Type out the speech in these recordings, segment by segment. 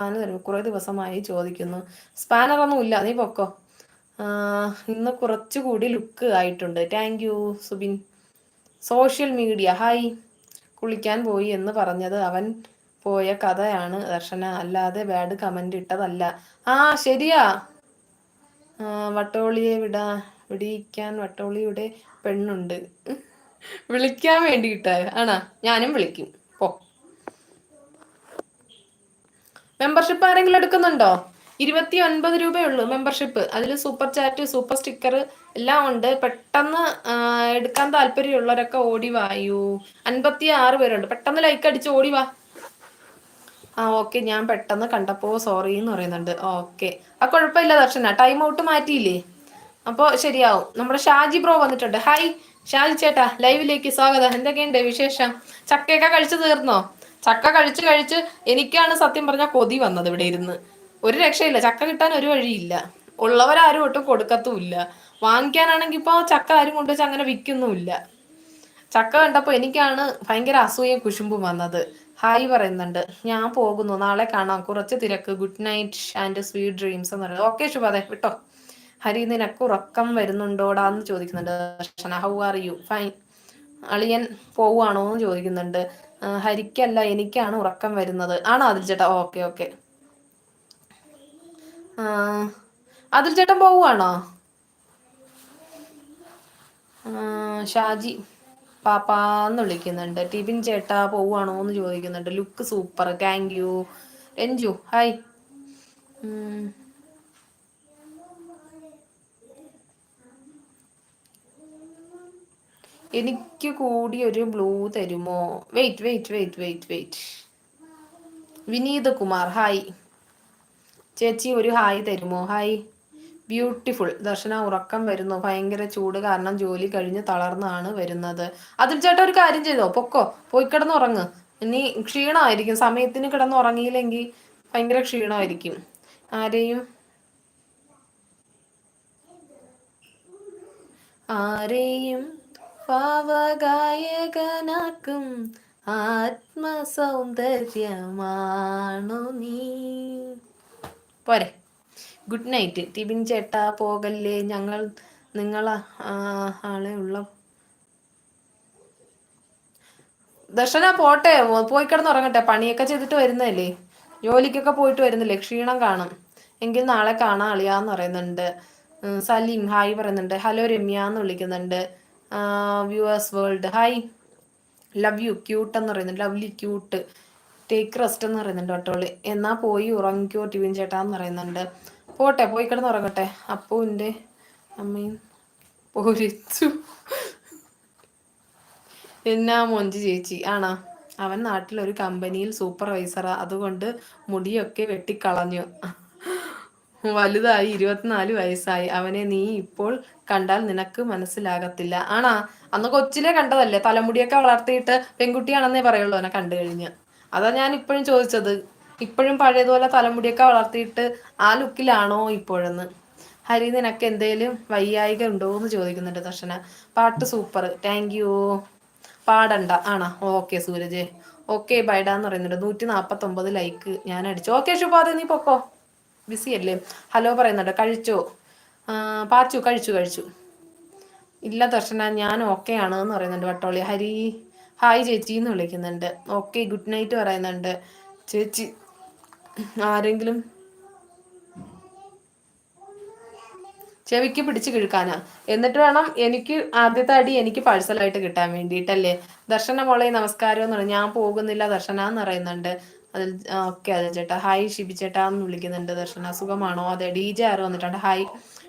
Spanner തരും കുറേ ദിവസമായി ചോദിക്കുന്നു. സ്പാനർ ഒന്നും ഇല്ല. നീ പൊക്കോ? ഇന്ന് കുറച്ചുകൂടി ലുക്ക് ആയിട്ടുണ്ട്. Thank you Subin. Social media hi കുളിക്കാൻ പോയി എന്ന് പറഞ്ഞത് അവൻ പോയ കഥയാണ് ദർശന. അല്ലാതെ ബാഡ് കമന്റ് ഇട്ടതല്ല. ആ ശരിയാ. വട്ടോളിയെ വിടാ വിടിയിക്കാൻ വട്ടോളിയുടെ പെണ്ണുണ്ട്. വിളിക്കാൻ വേണ്ടിയിട്ട് ആണാ? ഞാനും വിളിക്കും. മെമ്പർഷിപ്പ് ആരെങ്കിലും എടുക്കുന്നുണ്ടോ? ഇരുപത്തി ഒൻപത് രൂപയുള്ളൂ മെമ്പർഷിപ്പ് അതിൽ സൂപ്പർ ചാറ്റ് സൂപ്പർ സ്റ്റിക്കർ എല്ലാം ഉണ്ട്. പെട്ടെന്ന് എടുക്കാൻ താല്പര്യമുള്ളവരൊക്കെ ഓടി വായു അൻപത്തി ആറ് പേരുണ്ട് പെട്ടെന്ന് ലൈക്ക് അടിച്ച് ഓടി വാ. ആ ഓക്കെ ഞാൻ പെട്ടെന്ന് കണ്ടപ്പോ സോറി എന്ന് പറയുന്നുണ്ട്. ഓക്കെ ആ കുഴപ്പമില്ല ദർശന. Time out മാറ്റിയില്ലേ? അപ്പോൾ ശരിയാവും. നമ്മുടെ ഷാജി ബ്രോ വന്നിട്ടുണ്ട്. ഹായ് ഷാജി ചേട്ടാ ലൈവിലേക്ക് സ്വാഗതം. എന്തൊക്കെയുണ്ട് വിശേഷം? ചക്കയൊക്കെ കഴിച്ചു തീർന്നോ? ചക്ക കഴിച്ച് കഴിച്ച് എനിക്കാണ് സത്യം പറഞ്ഞ കൊതി വന്നത് ഇവിടെ ഇരുന്ന്. ഒരു രക്ഷയില്ല. ചക്ക കിട്ടാൻ ഒരു വഴിയില്ല. ഉള്ളവരാരും ഒട്ടും കൊടുക്കത്തുമില്ല. വാങ്ങിക്കാനാണെങ്കിൽ ഇപ്പോൾ ചക്ക ആരും കൊണ്ടുവച്ച് അങ്ങനെ വിൽക്കുന്നുമില്ല. ചക്ക കണ്ടപ്പോൾ എനിക്കാണ് ഭയങ്കര അസൂയയും കുശുമ്പും വന്നത്. ഹായ് പറയുന്നുണ്ട്. ഞാൻ പോകുന്നു. നാളെ കാണാം. കുറച്ച് തിരക്ക്. Good night and sweet dreams എന്ന് പറയുന്നത്. ഓക്കെ ശുഭാതെ വിട്ടോ? ഹരി നിനക്ക് ഉറക്കം വരുന്നുണ്ടോടാന്ന് ചോദിക്കുന്നുണ്ട്. Darshana how are you? Fine. അളിയൻ പോവുകയാണോ എന്ന് ചോദിക്കുന്നുണ്ട്. ഹരിക്കല്ല എനിക്കാണ് ഉറക്കം വരുന്നത്. ആണോ അതിൽ ചേട്ടാ? Okay okay. അതിൽ ചേട്ടൻ പോവുകയാണോ? ഷാജി പാപ്പാന്ന് വിളിക്കുന്നുണ്ട്. ടിബിൻ ചേട്ടാ പോവുകയാണോ എന്ന് ചോദിക്കുന്നുണ്ട്. Look super. Thank you. Ranju hi. എനിക്ക് കൂടി ഒരു ബ്ലൂ തരുമോ? Wait wait wait wait wait Vineeth Kumar hi ചേച്ചി ഒരു ഹായ് തരുമോ? ഹായ് ബ്യൂട്ടിഫുൾ ദർശന ഉറക്കം വരുന്നു. ഭയങ്കര ചൂട് കാരണം ജോലി കഴിഞ്ഞ് തളർന്നാണ് വരുന്നത്. അതിൽ ചേട്ടാ ഒരു കാര്യം ചെയ്തോ? പൊക്കോ? പോയി കിടന്ന് ഉറങ്ങ് ഇനി ക്ഷീണമായിരിക്കും. സമയത്തിന് കിടന്ന് ഉറങ്ങിയില്ലെങ്കിൽ ഭയങ്കര ക്ഷീണമായിരിക്കും. ആരെയും? ആരെയും പാവഗായകനാക്കും. ആത്മസൗന്ദര്യമാണു നീ? പോരെ. Good night. ടിബിൻ ചേട്ടാ പോകല്ലേ. ഞങ്ങൾ നിങ്ങൾ ആളെ ഉള്ള? ദർശന പോട്ടെ. പോയി കിടന്ന് ഉറങ്ങട്ടെ പണിയൊക്കെ ചെയ്തിട്ട് വരുന്നതല്ലേ. ജോലിക്കൊക്കെ പോയിട്ട് വരുന്നില്ലേ. ക്ഷീണം കാണും. എങ്കിൽ നാളെ കാണാം അളിയാന്ന് പറയുന്നുണ്ട്. സലീം ഹായ് പറയുന്നുണ്ട്. ഹലോ രമ്യ എന്ന് വിളിക്കുന്നുണ്ട്. Viewers world hi love you cute എന്ന് പറയുന്നുണ്ട്. ലവ്ലി ക്യൂട്ട് ടേക്ക് റെസ്റ്റ് എന്ന് പറയുന്നുണ്ട് ഒട്ടോളി എന്നാ പോയി ഉറങ്ങിക്കോ ടിവിൻ ചേട്ടാന്ന് പറയുന്നുണ്ട്. പോട്ടെ പോയി കിടന്ന് ഉറങ്ങട്ടെ. അപ്പുവിന്റെ അമ്മയും പൊരിച്ചു എന്നാ മൊഞ്ചി ചേച്ചി? ആണോ? അവൻ നാട്ടിൽ ഒരു കമ്പനിയിൽ സൂപ്പർവൈസറാ അതുകൊണ്ട് മുടിയൊക്കെ വെട്ടിക്കളഞ്ഞു. വലുതായി ഇരുപത്തിനാല് വയസ്സായി. അവനെ നീ ഇപ്പോൾ കണ്ടാൽ നിനക്ക് മനസ്സിലാകത്തില്ല. ആണാ? അന്ന് കൊച്ചിലെ കണ്ടതല്ലേ? തലമുടിയൊക്കെ വളർത്തിയിട്ട് പെൺകുട്ടിയാണെന്നേ പറയുള്ളൂ അവനെ കണ്ടു കഴിഞ്ഞ്. അതാ ഞാൻ ഇപ്പോഴും ചോദിച്ചത്. ഇപ്പോഴും പഴയതുപോലെ തലമുടിയൊക്കെ വളർത്തിയിട്ട് ആ ലുക്കിലാണോ ഇപ്പോഴെന്ന്? ഹരി നിനക്ക് എന്തേലും വയ്യായിക ഉണ്ടോ എന്ന് ചോദിക്കുന്നുണ്ട് ദർശന. പാട്ട് സൂപ്പർ. Thank U പാടണ്ട. ആണോ? ഓക്കെ സൂരജ്. ഓക്കെ ബൈഡാന്ന് പറയുന്നുണ്ട്. നൂറ്റി നാപ്പത്തി ഒമ്പത് ലൈക്ക് ഞാൻ അടിച്ചു. ഓക്കെ ശുഭാതെ നീ പൊക്കോ. ബിസി അല്ലേ ഹലോ പറയുന്നുണ്ട് കഴിച്ചോ? പാച്ചു കഴിച്ചു കഴിച്ചു. ഇല്ല ദർശന ഞാൻ ഓക്കെ ആണ് എന്ന് പറയുന്നുണ്ട് വട്ടോളി. ഹരി ഹായ് ചേച്ചി എന്ന് വിളിക്കുന്നുണ്ട്. ഓക്കെ ഗുഡ് നൈറ്റ് പറയുന്നുണ്ട്. ചേച്ചി ആരെങ്കിലും? ചെവിക്ക് പിടിച്ച് കിഴുക്കാനാ. എന്നിട്ട് വേണം എനിക്ക് ആദ്യത്തെ അടി എനിക്ക് പാഴ്സലായിട്ട് കിട്ടാൻ വേണ്ടിയിട്ടല്ലേ? ദർശന മോളെ നമസ്കാരം എന്ന് പറഞ്ഞു. ഞാൻ പോകുന്നില്ല ദർശന എന്ന് പറയുന്നുണ്ട്. അതിൽ ഓക്കെ അതെ ചേട്ടാ. ഹായ് ഷിബി ചേട്ടാ എന്ന് വിളിക്കുന്നുണ്ട്. ദർശന സുഖമാണോ? അതെ ഡി ജെ ആറ് വന്നിട്ടുണ്ട്. ഹായ്.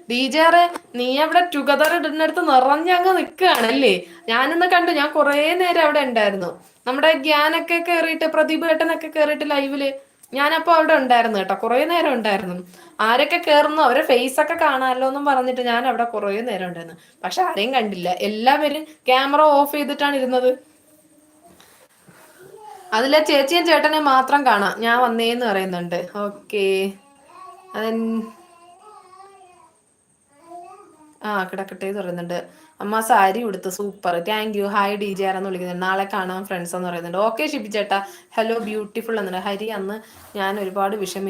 ഡി ജെ ആറ് നീ അവിടെ ടുഗദർ ഇടുന്നിടത്ത് നിറഞ്ഞങ്ങ് നിൽക്കുകയാണല്ലേ? ഞാനിന്ന് കണ്ടു ഞാൻ കുറേ നേരം അവിടെ ഉണ്ടായിരുന്നു. നമ്മുടെ ഗ്യാനൊക്കെ കയറിയിട്ട് പ്രദീപ് ഏട്ടനൊക്കെ കയറിയിട്ട് ലൈവിൽ ഞാനപ്പോ അവിടെ ഉണ്ടായിരുന്നു കേട്ടോ. കുറേ നേരം ഉണ്ടായിരുന്നു. ആരൊക്കെ കയറുന്നു അവരെ ഫേസ് ഒക്കെ കാണാമല്ലോ എന്നും പറഞ്ഞിട്ട് ഞാൻ അവിടെ കുറേ നേരം ഉണ്ടായിരുന്നു. പക്ഷെ ആരെയും കണ്ടില്ല. എല്ലാവരും ക്യാമറ ഓഫ് ചെയ്തിട്ടാണ് ഇരുന്നത്. അതിലെ ചേച്ചിയും ചേട്ടനെ മാത്രം കാണാം. ഞാൻ വന്നേന്ന് പറയുന്നുണ്ട്. ഓക്കെ. ആ കിടക്കട്ടെ എന്ന് പറയുന്നുണ്ട്. അമ്മ സാരി ഉടുത്ത്. Super. Thank you hi D J ആരെന്ന് വിളിക്കുന്നുണ്ട്. നാളെ കാണാം ഫ്രണ്ട്സ് എന്ന് പറയുന്നുണ്ട്. ഓക്കെ ഷിബി ചേട്ടാ. ഹലോ ബ്യൂട്ടിഫുൾ എന്നുണ്ട് ഹരി അന്ന് ഞാൻ ഒരുപാട് വിഷമിച്ചു